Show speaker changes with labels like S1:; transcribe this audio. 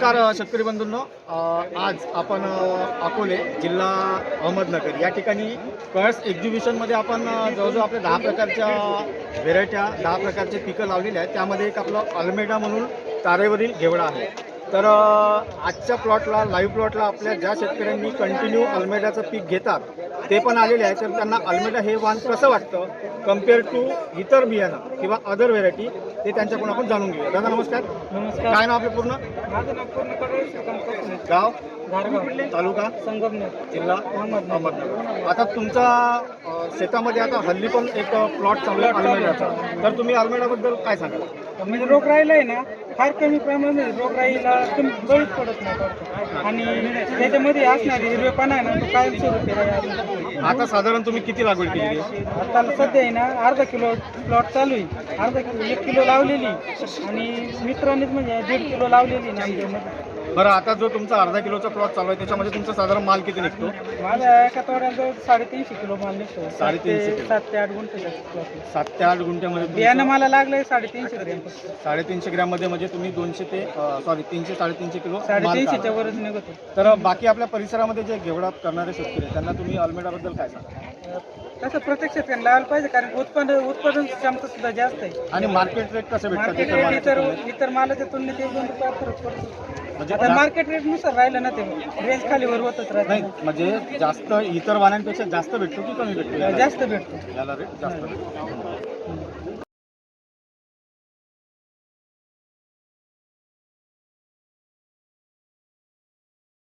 S1: नमस्कार शेतकरी बंधूंनो. आज आपण अकोले जिल्हा अहमदनगर या ठिकाणी कळस एक्झिबिशनमध्ये आपण जवळजवळ आपल्या दहा प्रकारच्या व्हेरायट्या दहा प्रकारचे पिकं लावलेले आहेत. त्यामध्ये एक आपलं अल्मेडा म्हणून तारेवरील घेवडा आहे. तर आजच्या प्लॉटला लाईव्ह प्लॉटला आपल्या ज्या शेतकऱ्यांनी कंटिन्यू अल्मेडाचं पीक घेतात ते पण आलेले आहेत तर त्यांना अल्मेडा हे वाण कसं वाटतं? कंपेअर टू इतर बियाणं किंवा अदर व्हेरायटी ते त्यांच्याकडून आपण जाणून घेऊया. दादा नमस्कार.
S2: नमस्कार.
S1: काय नाव आपलं पूर्ण?
S2: माझं नाव.
S1: गाव? तालुका?
S2: संगमनेर.
S1: जिल्हा?
S2: अहमदनगर.
S1: आता तुमचा शेतामध्ये आता हल्ली पण एक प्लॉट चालू आहे अल्मेडाचा तर तुम्ही अल्मेडाबद्दल काय सांगाल?
S2: म्हणजे रोगराईला आहे ना फार कमी प्रमाणामध्ये रोगराईला कमी बळीच पडत नाही. आणि त्याच्यामध्ये असणारी हिरवेपणा आहे ना तो कायमस्वरूपी राहील.
S1: आता साधारण तुम्ही किती लागवड आहे
S2: आता सध्या आहे ना अर्धा किलो प्लॉट चालू आहे अर्धा किलो एक किलो लावलेली आणि मित्रांनीच म्हणजे दीड किलो लावलेली नामदेवमध्ये
S1: बरं आता जो तुमचा अर्धा किलोचा प्लॉट चालू आहे त्याच्यामध्ये तुमचा साधारण माल किती निघतो
S2: माझ्या एका तोड्याजवळ साडेतीनशे किलो माल निघतो
S1: साडेतीनशे किलो.
S2: सात ते आठ गुंठे.
S1: सात ते आठ गुंठ्यामध्ये
S2: बियाणं
S1: तुमचं
S2: मला लागलंय साडेतीनशे ग्रॅम.
S1: साडेतीनशे ग्रॅममध्ये म्हणजे तुम्ही दोनशे ते सॉरी तीनशे साडेतीनशे किलो माल
S2: साडेतीनशेच्या
S1: काढा.
S2: वरच निघतो
S1: तर बाकी आपल्या परिसरामध्ये जे घेवडा करणारे शेतकरी आहेत, त्यांना तुम्ही अल्मेडाबद्दल काय सांगा
S2: तसं प्रत्येक शेतकऱ्यांना लावायला पाहिजे कारण उत्पादन उत्पादन क्षमता सुद्धा जास्त आहे.
S1: आणि मार्केट रेट कसं
S2: मार्केट
S1: इतर
S2: रेट इतर? इतर मालाच्या तुलनेत एक दोन रुपये फरक पडतो.
S1: म्हणजे
S2: आता मार्केट रेटनुसार राहिलं ना ते रेंज खाली वर होतच
S1: नाही
S2: राहते
S1: म्हणजे जास्त इतर वाहनांपेक्षा जास्त भेटतो की कमी भेटतो? याला?
S2: जास्त भेटतो.
S1: याला रेट जास्त भेटतो.